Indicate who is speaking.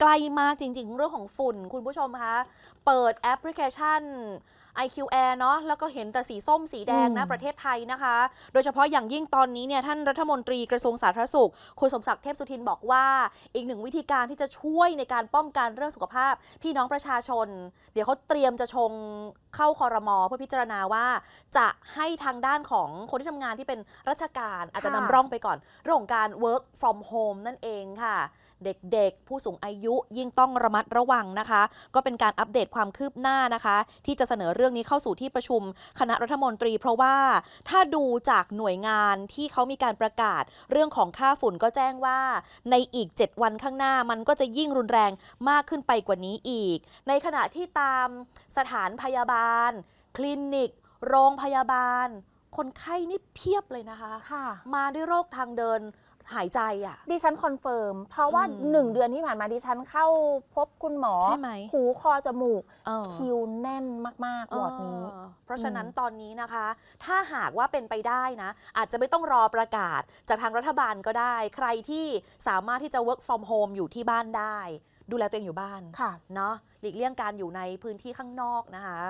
Speaker 1: ใกล้มากจริง ๆ เรื่องของฝุ่นคุณผู้ชมคะ เปิดแอปพลิเคชัน IQ Air เนาะแล้วก็เห็นแต่สีส้มสีแดงนะ
Speaker 2: อืม
Speaker 1: ประเทศไทยนะคะ โดยเฉพาะอย่างยิ่งตอนนี้เนี่ยท่านรัฐมนตรีกระทรวงสาธารณสุข คุณสมศักดิ์เทพสุทินบอกว่า อีกหนึ่งวิธีการที่จะช่วยในการป้องกันเรื่องสุขภาพ พี่น้องประชาชน เดี๋ยวเขาเตรียมจะชงเข้าคอรมอเพื่อพิจารณาว่าจะให้ทางด้านของคนที่ทำงานที่เป็นราชการอาจจะนำร่องไปก่อนเรื่องของการ work from home นั่นเองค่ะ เด็กๆ ผู้สูงอายุยิ่งต้องระมัดระวังนะคะ ก็เป็นการอัปเดตความคืบหน้านะคะ ที่จะเสนอเรื่องื่องนี้เข้าสู่ที่ประชุมคณะรัฐมนตรี เพราะว่าถ้าดูจากหน่วยงานที่เขามีการประกาศ เรื่องของค่าฝุ่นก็แจ้งว่าในอีก 7 วันข้างหน้ามันก็จะยิ่งรุนแรงมากขึ้นไปกว่านี้อีก ในขณะที่ตามสถานพยาบาล คลินิก โรงพยาบาล คนไข้นี่เพียบเลยนะคะ
Speaker 2: ค่ะ
Speaker 1: มาด้วยโรคทางเดินหายใจอะ
Speaker 2: ดิฉันคอนเฟิร์ม เพราะว่า
Speaker 1: อืม
Speaker 2: หนึ่งเดือนที่ผ่านมาดิฉันเข้าพบคุณหมอ
Speaker 1: ใช่ไหม
Speaker 2: หูคอจมูก
Speaker 1: เออ
Speaker 2: คิวแน่นมากๆวอร์ดนี้
Speaker 1: เออเพราะฉะนั้น
Speaker 2: อืม
Speaker 1: ตอนนี้นะคะ ถ้าหากว่าเป็นไปได้นะ อาจจะไม่ต้องรอประกาศจากทางรัฐบาลก็ได้ ใครที่สามารถที่จะ work from home อยู่ที่บ้านได้ ดูแลตัวเองอยู่บ้าน
Speaker 2: ค่ะ
Speaker 1: เนาะหลีกเลี่ยงการอยู่ในพื้นที่ข้างนอกนะคะ